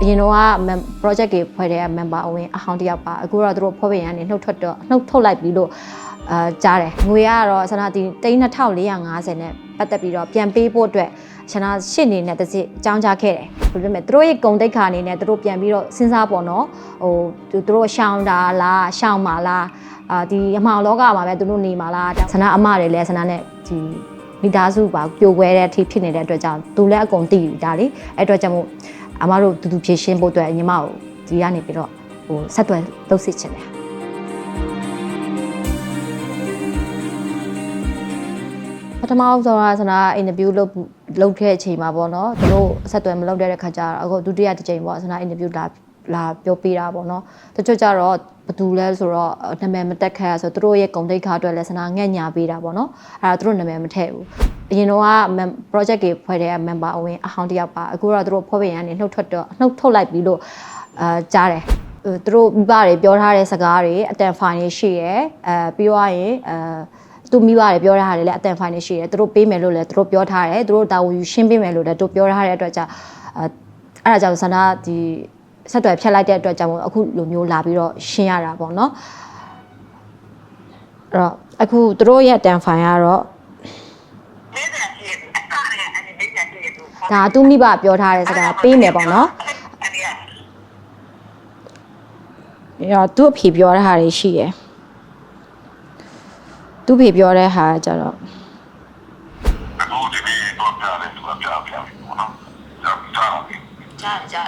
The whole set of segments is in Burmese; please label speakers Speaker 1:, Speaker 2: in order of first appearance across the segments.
Speaker 1: အရင်တော့က mem- project တွေဖွဲ့တဲ့ member အဝင်အဟောင်းတစ်ယောက်ပါအခုတော့သူတို့ဖွဲ့ပင်ရနေနှုတ်ထွက်တော့နှုတ်ထုတ်လိုက်ပြီလို့အာကြားတယ်ငွေကတော့ဆန္ဒတီ3450နဲ့ပတ်သက်ပြီးတော့ပြန်ပေးဖို့အတွက်ဆန္ဒရှစ်နေနဲ့တစ်စစ်အကြောင်းကြားခဲ့တယ်ဘယ်လိုလဲသူတို့ရဲ့ဂုံတိတ်ခါအနေနဲ့သူတို့ပြန်ပြီးတော့စဉ်းစားပေါ့နော်ဟိုသူတို့ရှောင်းတာလားရှောင်းမှာလားအာဒီအမှောင်လောကမှာပဲသူတို့နေမှာလားဆန္ဒအမတွေလည်းဆန္ဒနဲ့ဒီမိသားစုပါပြိုကွဲတဲ့အထိဖြစ်နေတဲ့အတွက်ကြောင့်သူလည်းအကုန်သိပြီဒါလေအဲ့အတွက်ကြောင့်မို့ အမတို့တူတူဖြည့်ရှင်းဖို့အတွက်ညီမကိုဒီကနေပြီးတော့ဟိုဆက်သွယ်လုပ်စစ်ချင်တယ်ပထမဆုံးဆိုတာဆန္ဒအင်တာဗျူးလုပ်လုပ်ခဲ့တဲ့အချိန်မှာပေါ့နော်သူတို့ဆက်သွယ်မလုပ်တဲ့ခါကျတော့အခုဒုတိယတစ်ချိန်ပေါ့ဆန္ဒအင်တာဗျူးလာ လာပြောပေးတာပေါ့နော်တချို့ကျတော့ဘယ်သူလဲဆိုတော့နာမည်မတက်ခါဆိုသူတို့ရဲ့ဂုံတိတ်ခါအတွက်လည်းဆန္ဒငှက်ညာပေးတာပေါ့နော်အဲ့ဒါသူတို့နာမည်မထည့်ဘူးအရင်တော့က mem- project တွေဖွဲ့တဲ့ member အဝင်အဟောင်းတစ်ယောက်ပါအခုတော့သူတို့ဖွဲ့ပင်ရနေနှုတ်ထွက်တော့နှုတ်ထုတ်လိုက်ပြီလို့အာကြားတယ်ဟိုသူတို့မိဘတွေပြောထားတဲ့စကားတွေအတန်ဖိုင်တွေရှိရယ်အဲပြီးသွားရင်အဲသူမိဘတွေပြောထားတယ်လည်းအတန်ဖိုင်တွေရှိတယ်သူတို့ပေးမယ်လို့လည်းသူတို့ပြောထားတယ်သူတို့တာဝန်ယူရှင်းပေးမယ်လို့လည်းသူတို့ပြောထားတဲ့အတွက်ကြောင့်အဲအဲ့ဒါကြောင့်ဆန္ဒဒီ ဆက်တွယ်ဖြတ်လိုက်တဲ့အတွက်ကြောင့်အခုလိုမျိုးလာပြီးတော့ရှင်းရတာပေါ့နော်အဲ့တော့အခုတို့ရဲ့တန်ဖိုင်ကတော့ဒါသူမိဘပြောထားတဲ့စကားပေးမယ်ပေါ့နော်အဲ့တော့သူ့အဖေပြောတဲ့ဟာတွေရှိတယ်သူ့ဖေပြောတဲ့ဟာကျတော့
Speaker 2: ကျွန်တော်ဒီနေ့တော့ပြတယ်သူကပြပြပြီပေါ့နော်ကြာကြာကြာ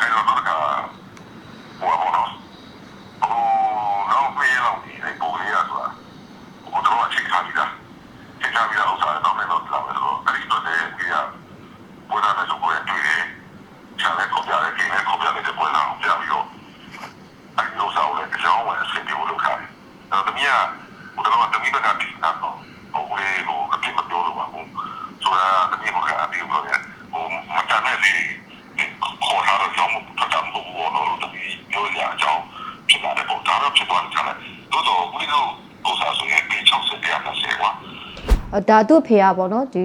Speaker 2: ให้เรารู้ ဖြစ်သွားတယ်ခါလိုက်တို့တော့ဘုရားကိုစားဆိုရင်ပေ60တရားနဲ့ဆေးကွာ
Speaker 1: အော်ဒါသူ့အဖေကပေါ့နော်ဒီ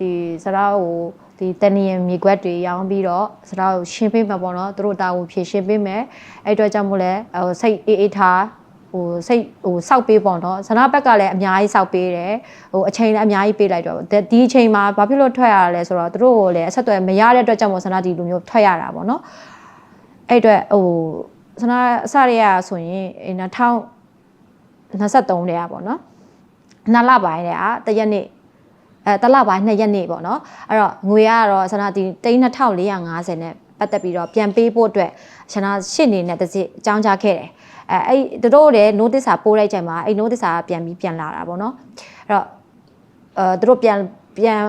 Speaker 1: ဒီစရာကိုဒီတန်နီယံမြေကွက်တွေရောင်းပြီးတော့စရာကိုရှင်းပေးမှာပေါ့နော်သူတို့တာဝန်ဖြည့်ရှင်းပေးမယ်အဲ့အတွက်ကြောင့်မို့လဲဟိုစိတ်အေးအေးထားဟိုစိတ်ဟိုစောက်ပေးပေါ့နော်ဆန္ဒဘက်ကလည်းအများကြီးစောက်ပေးတယ်ဟိုအချိန်လည်းအများကြီးပေးလိုက်တော့ဒီအချိန်မှာဘာဖြစ်လို့ထွက်ရတာလဲဆိုတော့သူတို့ကိုလည်းအဆက်အသွယ်မရတဲ့အတွက်ကြောင့်မို့ဆန္ဒဒီလိုမျိုးထွက်ရတာပေါ့နော်အဲ့အတွက်ဟို ဆန္ဒအစရရဆိုရင်2023တည်းอ่ะပေါ့နော်နှစ်လပိုင်းတည်းอ่ะတရက်နေ့ အဲတစ်လပိုင်း2ရက်နေ့ပေါ့နော်အဲ့တော့ငွေကတော့ဆန္ဒတီ3450နဲ့ပတ်သက်ပြီးတော့ပြန်ပေးဖို့အတွက်ဆန္ဒရှစ်နေနဲ့တစ်စစ်အကြောင်းကြားခဲ့တယ်အဲအဲ့သူတို့လည်း notice စာပို့လိုက်ချိန်မှာအဲ့ notice စာကပြန်ပြီးပြန်လာတာပေါ့နော်အဲ့တော့အဲသူတို့ပြန် ပြန်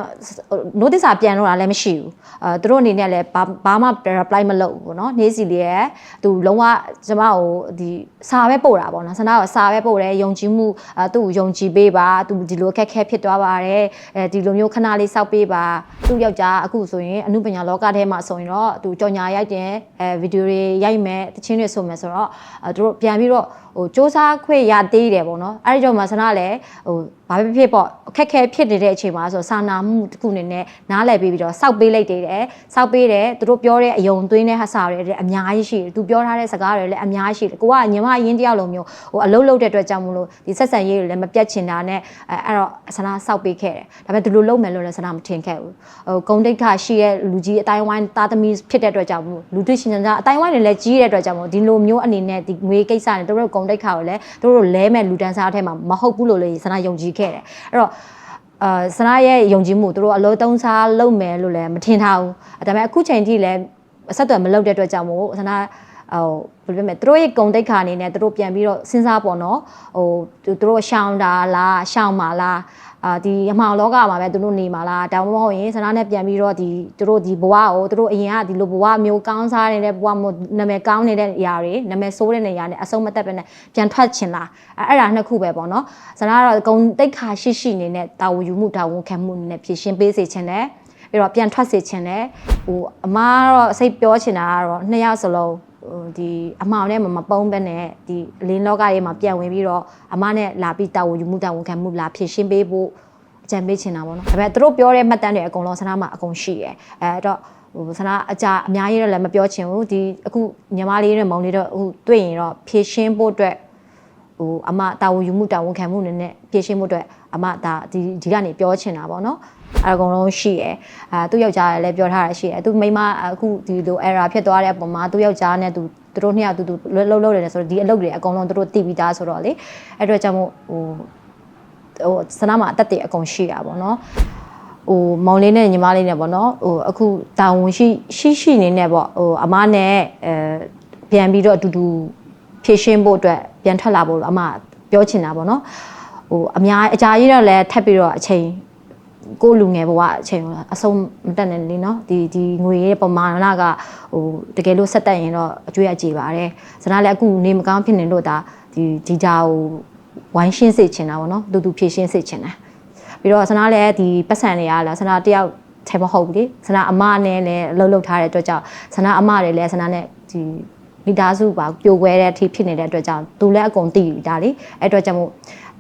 Speaker 1: notice စာပြန်လို့တာလည်းမရှိဘူးအဲသူတို့အနေနဲ့လည်းဘာဘာမှ reply မလုပ်ဘူးပေါ့နော်နေ့စီလေးရဲ့သူလုံးဝကျမကိုဒီစာပဲပို့တာပေါ့နော်ဆန္ဒကစာပဲပို့တယ်ယုံကြည်မှုအဲသူ့ကိုယုံကြည်ပေးပါသူဒီလိုအခက်အခဲဖြစ်သွားပါတယ်အဲဒီလိုမျိုးခဏလေးစောက်ပေးပါသူ့ယောက်ျားအခုဆိုရင်အမှုပညာလောကထဲမှာဆိုရင်တော့သူကြော်ညာရိုက်တယ်အဲဗီဒီယိုတွေရိုက်မယ်တချင်းတွေဆိုမယ်ဆိုတော့အဲသူတို့ပြန်ပြီးတော့ဟိုစ조사ခွင့်ရသေးတယ်ပေါ့နော်အဲဒီတော့မှဆန္ဒလည်းဟိုဘာဖြစ်ဖြစ်ပေါ့အခက်အခဲဖြစ်နေတဲ့အချိန်မှာဆိုစာနာမှုတစ်ခုအနေနဲ့နားလည်ပေးပြီးတော့စောက်ပေးလိုက်သေးတယ်စောက်ပေးတယ်သူတို့ပြောတဲ့အယုံသွင်းတဲ့ဟာစာတွေလည်းအများကြီးရှိတယ်သူပြောထားတဲ့စကားတွေလည်းအများကြီးရှိတယ်ကိုကညီမရင်းတယောက်လိုမျိုးဟိုအလုံးလုံးတဲ့အတွက်ကြောင့်မလို့ဒီဆက်ဆံရေးတွေလည်းမပြတ်ချင်တာနဲ့အဲအဲ့တော့ဆန္ဒစောက်ပေးခဲ့တယ်ဒါပေမဲ့ဒီလိုလုပ်မယ်လို့လည်းဆန္ဒမထင်ခဲ့ဘူးဟိုဂုံတိတ်ခါရှိရဲ့လူကြီးအတိုင်းဝိုင်းသားသမီးဖြစ်တဲ့အတွက်ကြောင့်မလို့လူသိရှင်ကြအတိုင်းဝိုင်းတွေလည်းကြီးတဲ့အတွက်ကြောင့်မလို့ဒီလိုမျိုးအနေနဲ့ဒီငွေကိစ္စနဲ့တို့တို့ဂုံတိတ်ခါကိုလည်းတို့တို့လဲမဲ့လူတန်းစားထဲမှာမဟုတ်ဘူးလို့လေဆန္ဒယုံကြည်ခဲ့တယ်အဲ့တော့ အာဆနာရဲ့ယုံကြည်မှုသူတို့အလောသုံးစားလုပ်မယ်လို့လည်းမထင်ထားဘူးဒါပေမဲ့အခုချိန်ထိလည်းအဆက်အသွယ်မလုပ်တဲ့အတွက်ကြောင့်မို့ဆနာ ဟိုဘယ်လိုပြောမလဲသူတို့ရဲ့ဂုံတိတ်ခါအနေနဲ့သူတို့ပြန်ပြီးတော့စဉ်းစားပေါ့နော်ဟိုသူတို့ရှောင်းတာလားရှောင်းမှာလားအာဒီအမှောင်လောကမှာပဲသူတို့နေမှာလားဒါမှမဟုတ်ရင်ဆနာနဲ့ပြန်ပြီးတော့ဒီသူတို့ဒီဘဝကိုသူတို့အရင်ကဒီလိုဘဝမျိုးကောင်းစားနေတဲ့ဘဝမျိုးနာမည်ကောင်းနေတဲ့နေရာတွေနာမည်ဆိုးတဲ့နေရာတွေအဆုံးမသက်ပဲနဲ့ပြန်ထွက်ချင်လားအဲ့အဲ့ဒါနှစ်ခုပဲပေါ့နော်ဆနာကတော့ဂုံတိတ်ခါရှိရှိနေနဲ့တာဝန်ယူမှုတာဝန်ခံမှုနဲ့ဖြည့်ရှင်းပေးစေချင်တယ်ပြီးတော့ပြန်ထွက်စေချင်တယ်ဟိုအမားကတော့စိတ်ပြောချင်တာကတော့နှစ်ယောက်စလုံးဟို ဒီအမှောင်နဲ့မမပုံးပဲနဲ့ဒီအလင်းလောကတွေမှာပြန်ဝင်ပြီးတော့အမနဲ့လာပြီးတာဝန်ယူမှုတာဝန်ခံမှုလာဖြည့်ရှင်းပေးဖို့အကြံပေးချင်တာပေါ့နော်ဒါပေမဲ့သူတို့ပြောတဲ့မှတ်တမ်းတွေအကုန်လုံးဆန္ဒမှာအကုန်ရှိရယ်အဲအဲ့တော့ဟဟိုဆန္ဒအကြအများကြီးတော့လည်းမပြောချင်ဘူးဒီအခုညီမလေးနဲ့မောင်လေးတော့ဟိုတွေ့ရင်တော့ဖြည့်ရှင်းဖို့အတွက်ဟိုအမတာဝန်ယူမှုတာဝန်ခံမှုနဲ့နဲ့ဖြည့်ရှင်းမှုအတွက် အမဒါဒီဒီကနေပြောချင်တာပေါ့နော်အဲ့ဒါအကုန်လုံးရှိရယ်အဲသူ့ယောက်ျားလည်းပြောထားတာရှိရယ်သူမိန်းမအခုဒီလို error ဖြစ်သွားတဲ့အပေါ်မှာသူ့ယောက်ျားနဲ့သူသူတို့နှစ်ယောက်တူတူလှုပ်လှုပ်တယ်ဆိုတော့ဒီအလုပ်တွေအကုန်လုံးသူတို့သိပြီးသားဆိုတော့လေအဲ့အတွက်ကြောင့်မို့ဟိုဟိုစနာမှာအသက်တွေအကုန်ရှိတာပေါ့နော်ဟိုမောင်လေးနဲ့ညီမလေးနဲ့ပေါ့နော်ဟိုအခုတာဝန်ရှိရှိရှိနေနဲ့ပေါ့ဟိုအမနဲ့အဲပြန်ပြီးတော့အတူတူဖြည့်ရှင်းဖို့အတွက်ပြန်ထွက်လာဖို့အမပြောချင်တာပေါ့နော် ဟိုအများအကြာကြီးတော့လည်းထပ်ပြီးတော့အချိန်ကိုယ့်လူငယ်ဘဝအချိန်အဆုံးမတက်နိုင်လေနော်ဒီဒီငွေရဲ့ပမာဏကဟိုတကယ်လို့ဆက်တက်ရင်တော့အကျွေးအကြေပါတယ်ဇနာလည်းအခုနေမကောင်းဖြစ်နေလို့ဒါဒီဒီဂျာကိုဝိုင်းရှင်းစေချင်တာပေါ့နော်တူတူဖြည့်ရှင်းစေချင်တာပြီးတော့ဆနာလည်းဒီပတ်စံတွေကလည်းဆနာတယောက်ထဲမဟုတ်ဘူးလေဆနာအမနဲ့လည်းလှုပ်လှုပ်ထားတဲ့အတွက်ကြောင့်ဆနာအမတွေလည်းဆနာနဲ့ဒီမိသားစုပါပြိုကွဲတဲ့အထိဖြစ်နေတဲ့အတွက်ကြောင့်သူလည်းအကုန်သိပြီးသားလေအဲ့အတွက်ကြောင့်မို့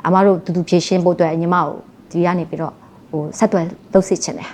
Speaker 1: အမတို့တူတူဖြည့်ရှင်းဖို့အတွက်ညီမကိုဒီကနေပြီးတော့ဟိုဆက်သွယ်လုပ်စစ်ချင်တယ်